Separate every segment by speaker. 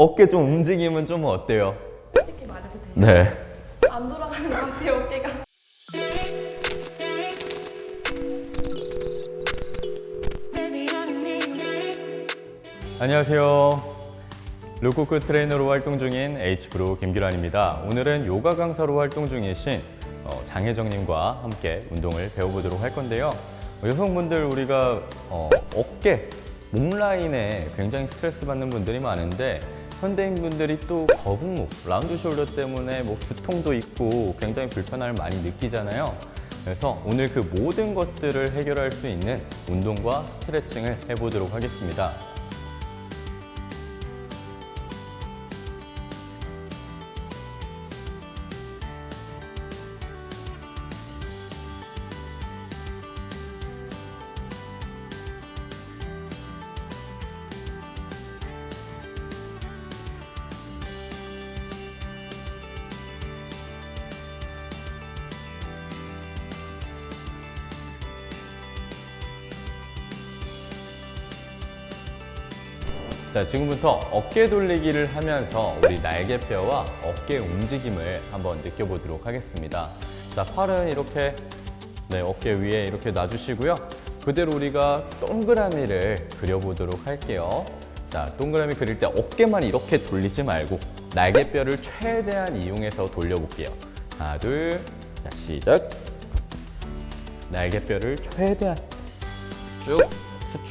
Speaker 1: 어깨 좀 움직임은 좀 어때요?
Speaker 2: 솔직히 말해도 돼요?
Speaker 1: 네.
Speaker 2: 안 돌아가는 것 같아요, 어깨가.
Speaker 1: 안녕하세요. 루코크 트레이너로 활동 중인 H프로 김규란입니다. 오늘은 요가 강사로 활동 중이신 어, 장혜정님과 함께 운동을 배워보도록 할 건데요. 어, 여성분들 우리가 어, 어깨, 몸 라인에 굉장히 스트레스 받는 분들이 많은데 현대인 분들이 또 거북목, 라운드 숄더 때문에 뭐 두통도 있고 굉장히 불편함을 많이 느끼잖아요. 그래서 오늘 그 모든 것들을 해결할 수 있는 운동과 스트레칭을 해보도록 하겠습니다. 자, 지금부터 어깨 돌리기를 하면서 우리 날개뼈와 어깨 움직임을 한번 느껴보도록 하겠습니다. 자, 팔은 이렇게 네, 어깨 위에 이렇게 놔주시고요. 그대로 우리가 동그라미를 그려보도록 할게요. 자, 동그라미 그릴 때 어깨만 이렇게 돌리지 말고 날개뼈를 최대한 이용해서 돌려볼게요. 하나, 둘, 자, 시작. 날개뼈를 최대한 쭉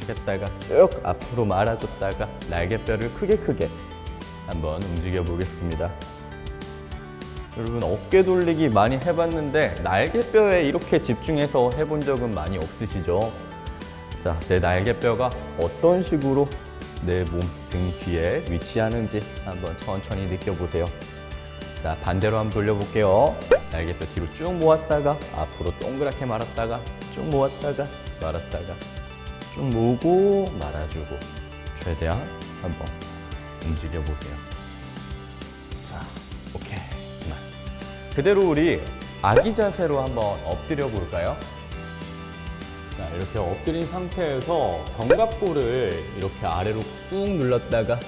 Speaker 1: 했다가 쭉 앞으로 말아줬다가 날개뼈를 크게 크게 한번 움직여 보겠습니다. 여러분 어깨 돌리기 많이 해봤는데 날개뼈에 이렇게 집중해서 해본 적은 많이 없으시죠? 자, 내 날개뼈가 어떤 식으로 내 몸 등 뒤에 위치하는지 한번 천천히 느껴보세요. 자, 반대로 한번 돌려볼게요. 날개뼈 뒤로 쭉 모았다가 앞으로 동그랗게 말았다가 쭉 모았다가 말았다가 쭉 모으고 말아주고 최대한 한번 움직여 보세요. 자, 오케이. 그만. 그대로 우리 아기 자세로 한번 엎드려 볼까요? 자, 이렇게 엎드린 상태에서 견갑골을 이렇게 아래로 꾹 눌렀다가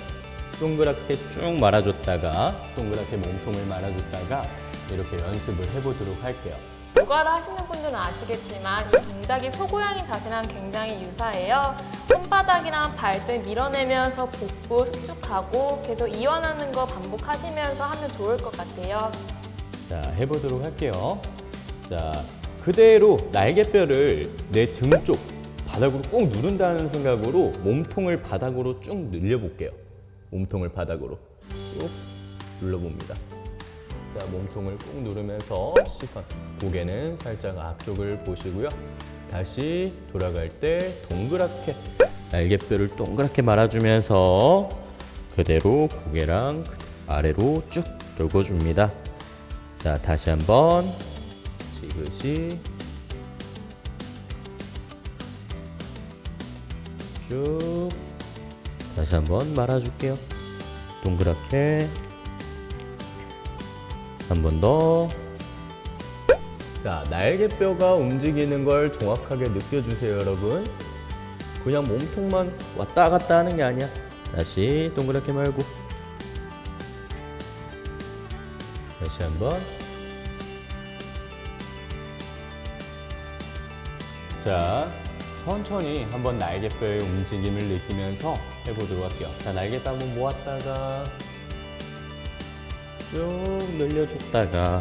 Speaker 1: 동그랗게 쭉 말아줬다가 동그랗게 몸통을 말아줬다가 이렇게 연습을 해보도록 할게요.
Speaker 2: 요가를 하시는 분들은 아시겠지만 이 동작이 소고양이 자세랑 굉장히 유사해요. 손바닥이랑 발등 밀어내면서 복부 수축하고 계속 이완하는 거 반복하시면서 하면 좋을 것 같아요.
Speaker 1: 자, 해보도록 할게요. 자, 그대로 날개뼈를 내 등 쪽 바닥으로 꾹 누른다는 생각으로 몸통을 바닥으로 쭉 늘려볼게요. 몸통을 바닥으로 쭉 눌러봅니다. 자, 몸통을 꾹 누르면서 시선, 고개는 살짝 앞쪽을 보시고요. 다시 돌아갈 때 동그랗게 날개뼈를 동그랗게 말아주면서 그대로 고개랑 아래로 쭉 돌궈줍니다. 자, 다시 한번 지그시 쭉 다시 한번 말아줄게요. 동그랗게 한 번 더. 자, 날개뼈가 움직이는 걸 정확하게 느껴주세요, 여러분. 그냥 몸통만 왔다 갔다 하는 게 아니야. 다시 동그랗게 말고. 다시 한 번. 자, 천천히 한번 날개뼈의 움직임을 느끼면서 해보도록 할게요. 자, 날개뼈 한번 모았다가 쭉 늘려줬다가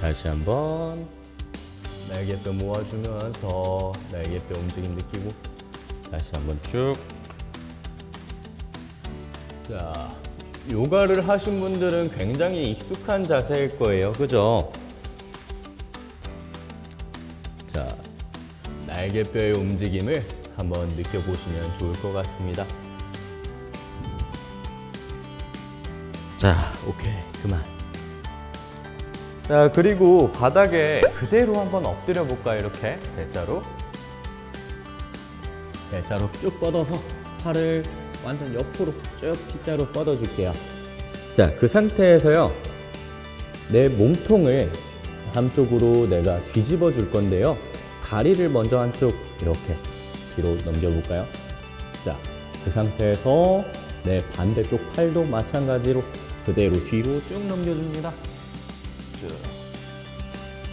Speaker 1: 다시 한번 날개뼈 모아주면서 날개뼈 움직임 느끼고 다시 한번 쭉. 자, 요가를 하신 분들은 굉장히 익숙한 자세일 거예요. 그죠? 자, 날개뼈의 움직임을 한번 느껴보시면 좋을 것 같습니다. 자, 오케이. 그만. 자, 그리고 바닥에 그대로 한번 엎드려 볼까요? 이렇게 대자로. 대자로 쭉 뻗어서 팔을 완전 옆으로 쭉 T자로 뻗어 줄게요. 자, 그 상태에서요. 내 몸통을 한쪽으로 내가 뒤집어 줄 건데요. 다리를 먼저 한쪽 이렇게 뒤로 넘겨 볼까요? 자, 그 상태에서 내 반대쪽 팔도 마찬가지로 그대로 뒤로 쭉 넘겨줍니다. 쭉.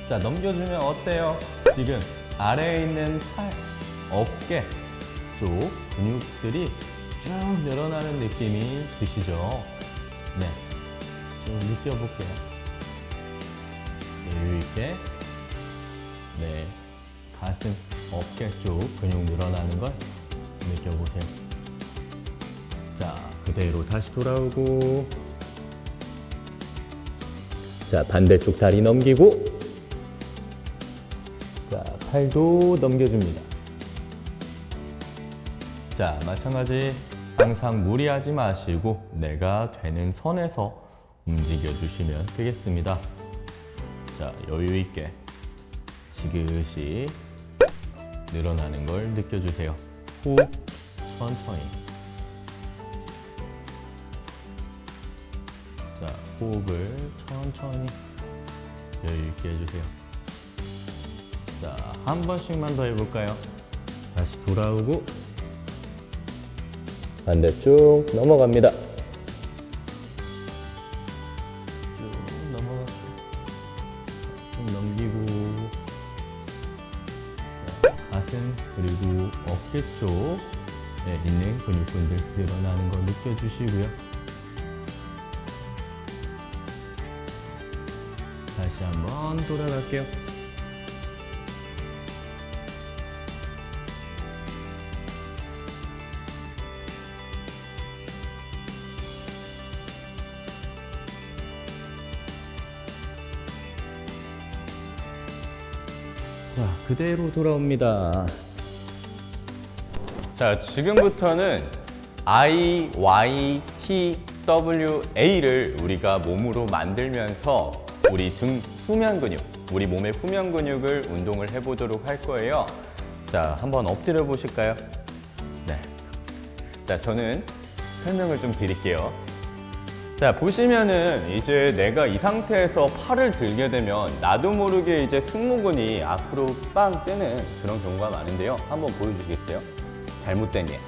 Speaker 1: 자, 넘겨주면 어때요? 지금 아래에 있는 팔, 어깨 쪽 근육들이 쭉 늘어나는 느낌이 드시죠? 네. 좀 느껴볼게요. 여유 있게. 네. 가슴, 어깨 쪽 근육 늘어나는 걸 느껴보세요. 자, 그대로 다시 돌아오고. 자, 반대쪽 다리 넘기고. 자, 팔도 넘겨줍니다. 자, 마찬가지 항상 무리하지 마시고 내가 되는 선에서 움직여 주시면 되겠습니다. 자, 여유 있게 지그시 늘어나는 걸 느껴주세요. 호흡 천천히. 자, 호흡을 천천히 여유 있게 해주세요. 자, 한 번씩만 더 해볼까요? 다시 돌아오고 반대쪽 넘어갑니다. 쭉 넘어가고 쭉 넘기고 자, 가슴 그리고 어깨 쪽에 있는 근육분들 늘어나는 걸 느껴주시고요. 다시 한번 돌아갈게요. 자, 그대로 돌아옵니다. 자, 지금부터는 I, Y, T, W, A를 우리가 몸으로 만들면서 우리 등 후면 근육, 우리 몸의 후면 근육을 운동을 해보도록 할 거예요. 자, 한번 엎드려 보실까요? 네. 자, 저는 설명을 좀 드릴게요. 자 보시면은 이제 내가 이 상태에서 팔을 들게 되면 나도 모르게 이제 승모근이 앞으로 빵 뜨는 그런 경우가 많은데요. 한번 보여주시겠어요? 잘못된 예.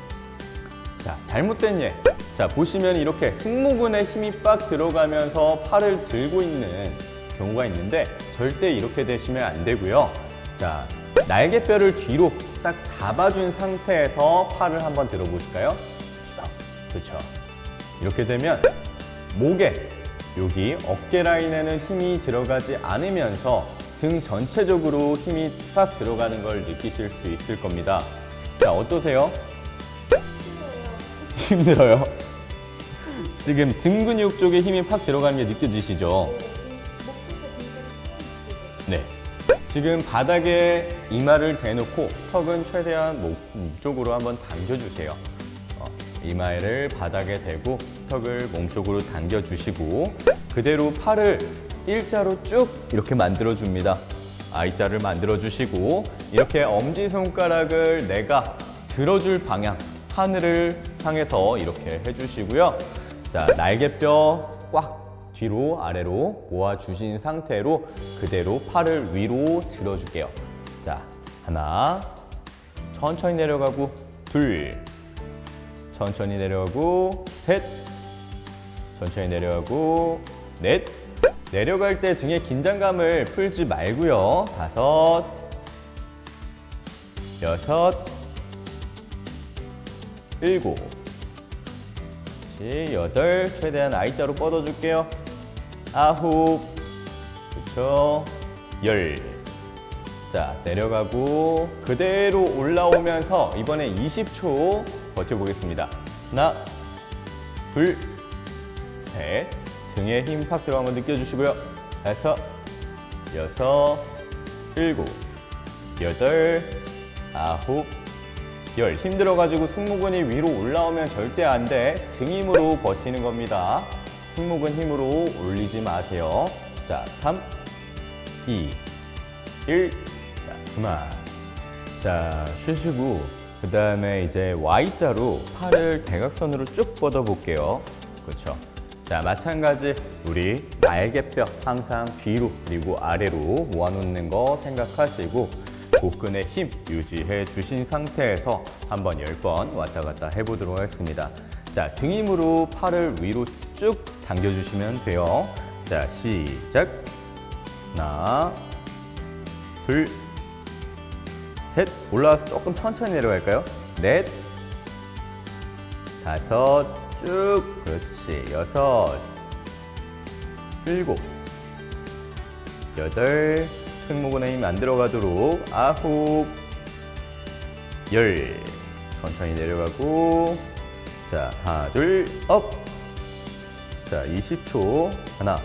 Speaker 1: 자 잘못된 예. 자 보시면 이렇게 승모근에 힘이 빡 들어가면서 팔을 들고 있는 경우가 있는데 절대 이렇게 되시면 안 되고요. 자 날개뼈를 뒤로 딱 잡아준 상태에서 팔을 한번 들어보실까요? 쭉. 그렇죠. 이렇게 되면 목에 여기 어깨 라인에는 힘이 들어가지 않으면서 등 전체적으로 힘이 팍 들어가는 걸 느끼실 수 있을 겁니다. 자, 어떠세요? 힘들어요. 지금 등 근육 쪽에 힘이 팍 들어가는 게 느껴지시죠? 네. 지금 바닥에 이마를 대놓고 턱은 최대한 목 쪽으로 한번 당겨주세요. 어, 이마를 바닥에 대고 턱을 몸쪽으로 당겨주시고 그대로 팔을 일자로 쭉 이렇게 만들어줍니다. I자를 만들어주시고 이렇게 엄지손가락을 내가 들어줄 방향 하늘을 향해서 이렇게 해주시고요. 자 날개뼈 꽉 뒤로 아래로 모아주신 상태로 그대로 팔을 위로 들어줄게요. 자 하나 천천히 내려가고 둘 천천히 내려가고 셋 천천히 내려가고 넷. 내려갈 때 등에 긴장감을 풀지 말고요. 다섯 여섯 일곱 여덟. 최대한 I자로 뻗어줄게요 아홉 그렇죠 열자 내려가고 그대로 올라오면서 이번에 20초 버텨보겠습니다 하나 둘 셋, 등에 힘 팍 들어간 거 느껴주시고요. 다섯, 여섯, 일곱, 여덟, 아홉, 열. 힘들어가지고 승모근이 위로 올라오면 절대 안 돼. 등 힘으로 버티는 겁니다. 승모근 힘으로 올리지 마세요. 자, 3, 2, 1. 자, 그만. 자, 쉬시고 그 다음에 이제 Y자로 팔을 대각선으로 쭉 뻗어 볼게요. 그렇죠. 자, 마찬가지 우리 날개뼈 항상 뒤로 그리고 아래로 모아놓는 거 생각하시고 복근의 힘 유지해 주신 상태에서 한번 10번 왔다 갔다 해보도록 하겠습니다. 자, 등 힘으로 팔을 위로 쭉 당겨주시면 돼요. 자, 시작. 하나, 둘, 셋. 올라와서 조금 천천히 내려갈까요? 넷, 다섯, 쭉. 그렇지. 여섯, 일곱, 여덟. 승모근에 힘 안 들어가도록 아홉, 열. 천천히 내려가고. 자, 하나, 둘, 업. 자, 20초. 하나,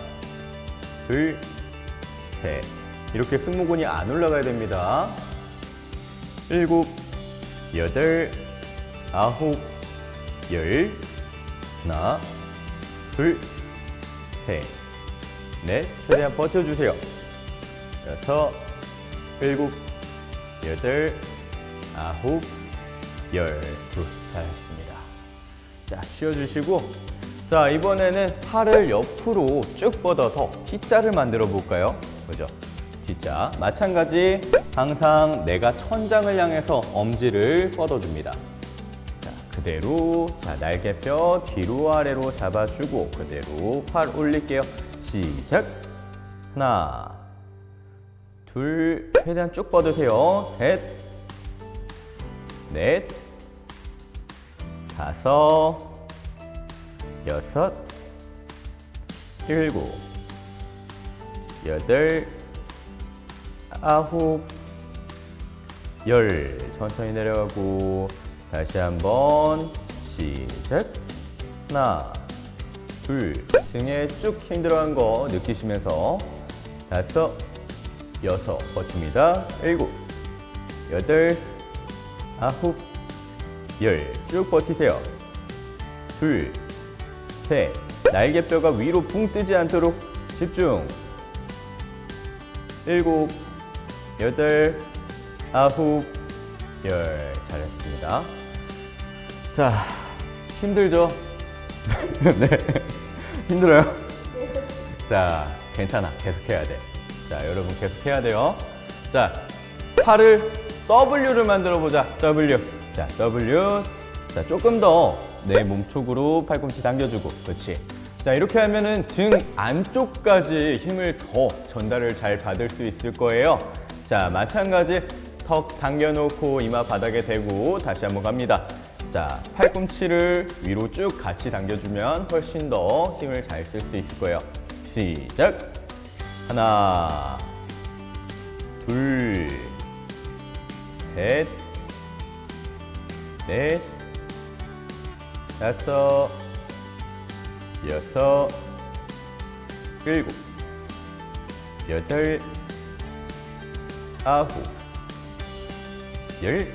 Speaker 1: 둘, 셋. 이렇게 승모근이 안 올라가야 됩니다. 일곱, 여덟, 아홉, 열. 하나, 둘, 셋, 넷. 최대한 버텨주세요. 여섯, 일곱, 여덟, 아홉, 열. 굿. 잘했습니다. 자, 쉬어주시고. 자, 이번에는 팔을 옆으로 쭉 뻗어서 T자를 만들어 볼까요? 그죠? T자. 마찬가지, 항상 내가 천장을 향해서 엄지를 뻗어줍니다. 자, 그대로, 자, 날개뼈 뒤로 아래로 잡아주고, 그대로 팔 올릴게요. 시작. 하나, 둘, 최대한 쭉 뻗으세요. 셋, 넷, 다섯, 여섯, 일곱, 여덟, 아홉, 열. 천천히 내려가고 다시 한번 시작. 하나, 둘, 등에 쭉 힘 들어간 거 느끼시면서 다섯, 여섯 버팁니다. 일곱, 여덟, 아홉, 열. 쭉 버티세요. 둘, 셋. 날개뼈가 위로 붕 뜨지 않도록 집중. 일곱, 여덟, 아홉, 열. 잘했습니다. 자, 힘들죠? 네. 힘들어요? 자, 괜찮아. 계속 해야 돼. 자, 여러분 계속 해야 돼요. 자, 팔을 W를 만들어 보자. W. 자, W. 자, 조금 더 내 몸쪽으로 팔꿈치 당겨주고. 그렇지. 자, 이렇게 하면은 등 안쪽까지 힘을 더 전달을 잘 받을 수 있을 거예요. 자, 마찬가지 턱 당겨놓고 이마 바닥에 대고 다시 한번 갑니다. 자, 팔꿈치를 위로 쭉 같이 당겨주면 훨씬 더 힘을 잘 쓸 수 있을 거예요. 시작. 하나, 둘, 셋, 넷, 다섯, 여섯, 일곱, 여덟, 아홉, 열.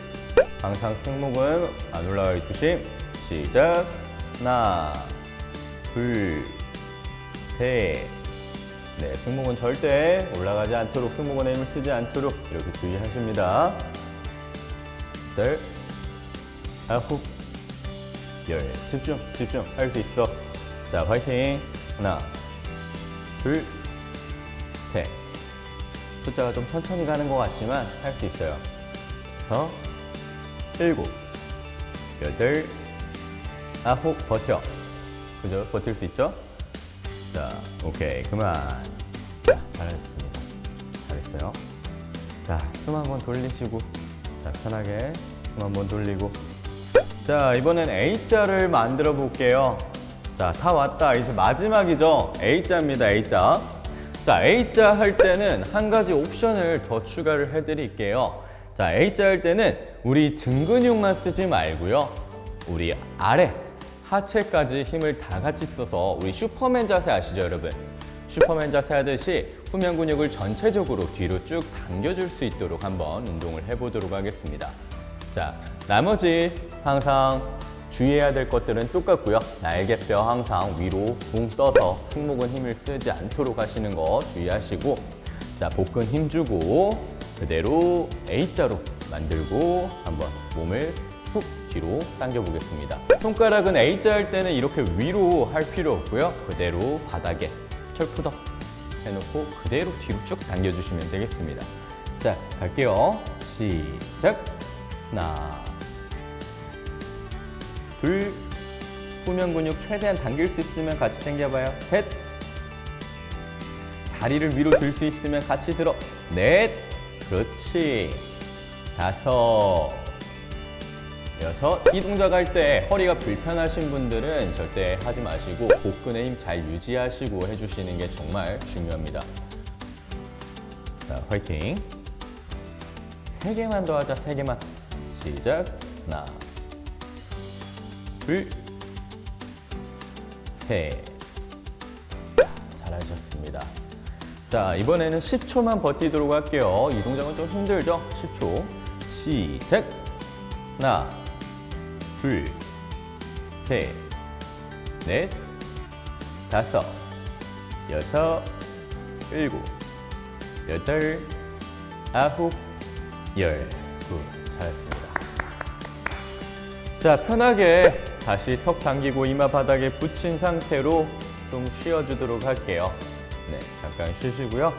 Speaker 1: 항상 승모근 안 올라가게 조심. 시작. 하나, 둘, 셋. 네, 승모근 절대 올라가지 않도록 승모근에 힘을 쓰지 않도록 이렇게 주의하십니다. 여덟, 아홉, 열. 집중, 집중. 할 수 있어. 자, 화이팅. 하나, 둘, 셋. 숫자가 좀 천천히 가는 것 같지만 할 수 있어요. 여섯, 일곱, 여덟, 아홉, 버텨. 그죠? 버틸 수 있죠? 자, 오케이. 그만. 자, 잘했습니다. 잘했어요. 자, 숨 한번 돌리시고. 자, 편하게 숨 한번 돌리고. 자, 이번엔 A자를 만들어 볼게요. 자, 다 왔다. 이제 마지막이죠. A자입니다. A자. 자, A자 할 때는 한 가지 옵션을 더 추가를 해 드릴게요. 자, A자 할 때는 우리 등 근육만 쓰지 말고요. 우리 아래 하체까지 힘을 다 같이 써서 우리 슈퍼맨 자세 아시죠, 여러분? 슈퍼맨 자세 하듯이 후면 근육을 전체적으로 뒤로 쭉 당겨줄 수 있도록 한번 운동을 해보도록 하겠습니다. 자, 나머지 항상 주의해야 될 것들은 똑같고요. 날개뼈 항상 위로 붕 떠서 승모근 힘을 쓰지 않도록 하시는 거 주의하시고 자, 복근 힘 주고 그대로 A자로 만들고 한번 몸을 훅 뒤로 당겨 보겠습니다. 손가락은 A자 할 때는 이렇게 위로 할 필요 없고요. 그대로 바닥에 철푸덕 해놓고 그대로 뒤로 쭉 당겨주시면 되겠습니다. 자, 갈게요. 시작. 하나, 둘, 후면 근육 최대한 당길 수 있으면 같이 당겨봐요. 셋. 다리를 위로 들 수 있으면 같이 들어. 넷. 그렇지. 다섯. 여섯. 이 동작 할 때 허리가 불편하신 분들은 절대 하지 마시고 복근의 힘 잘 유지하시고 해주시는 게 정말 중요합니다. 자, 화이팅. 세 개만 더 하자, 세 개만. 시작. 하나, 둘, 셋. 잘하셨습니다. 자, 이번에는 10초만 버티도록 할게요. 이 동작은 좀 힘들죠? 10초. 시작. 하나, 둘, 셋, 넷, 다섯, 여섯, 일곱, 여덟, 아홉, 열. 굿. 잘했습니다. 자, 편하게 다시 턱 당기고 이마 바닥에 붙인 상태로 좀 쉬어주도록 할게요. 네, 잠깐 쉬시고요.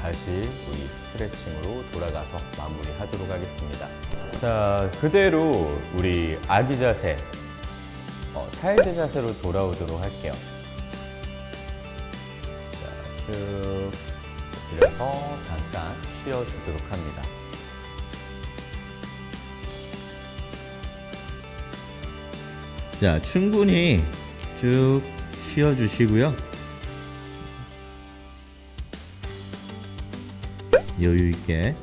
Speaker 1: 다시 우리 스트레칭으로 돌아가서 마무리하도록 하겠습니다. 자, 그대로 우리 아기 자세, 어, 차일드 자세로 돌아오도록 할게요. 자, 쭉 들여서 잠깐 쉬어주도록 합니다. 자, 충분히 쭉 쉬어 주시고요. 여유 있게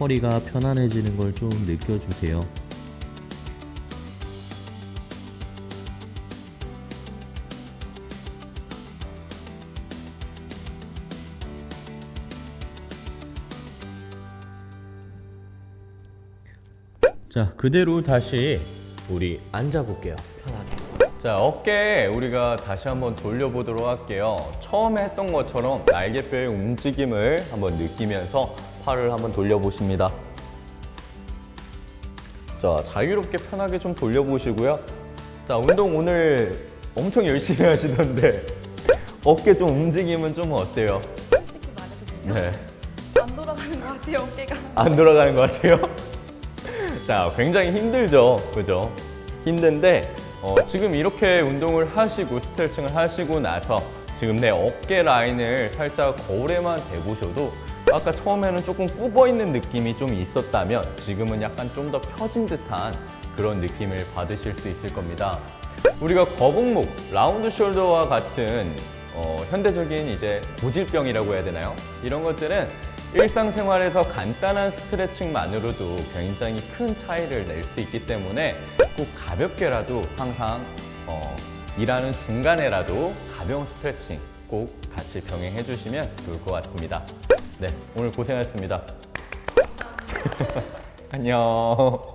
Speaker 1: 허리가 편안해지는 걸 좀 느껴주세요. 자, 그대로 다시 우리 앉아볼게요. 편하게. 자, 어깨 우리가 다시 한번 돌려보도록 할게요. 처음에 했던 것처럼 날개뼈의 움직임을 한번 느끼면서 팔을 한번 돌려보십니다. 자, 자유롭게 편하게 좀 돌려보시고요. 자, 운동 오늘 엄청 열심히 하시던데 어깨 좀 움직임은 좀 어때요?
Speaker 2: 솔직히 말해도 돼요?
Speaker 1: 네.
Speaker 2: 안 돌아가는 것 같아요, 어깨가.
Speaker 1: 안 돌아가는 것 같아요. 자, 굉장히 힘들죠. 그죠? 힘든데, 어, 지금 이렇게 운동을 하시고, 스트레칭을 하시고 나서, 지금 내 어깨 라인을 살짝 거울에만 대보셔도, 아까 처음에는 조금 굽어 있는 느낌이 좀 있었다면, 지금은 약간 좀 더 펴진 듯한 그런 느낌을 받으실 수 있을 겁니다. 우리가 거북목, 라운드 숄더와 같은 어, 현대적인 이제 고질병이라고 해야 되나요? 이런 것들은 일상생활에서 간단한 스트레칭만으로도 굉장히 큰 차이를 낼 수 있기 때문에 꼭 가볍게라도 항상 어, 일하는 중간에라도 가벼운 스트레칭 꼭 같이 병행해 주시면 좋을 것 같습니다. 네, 오늘 고생하셨습니다. 안녕.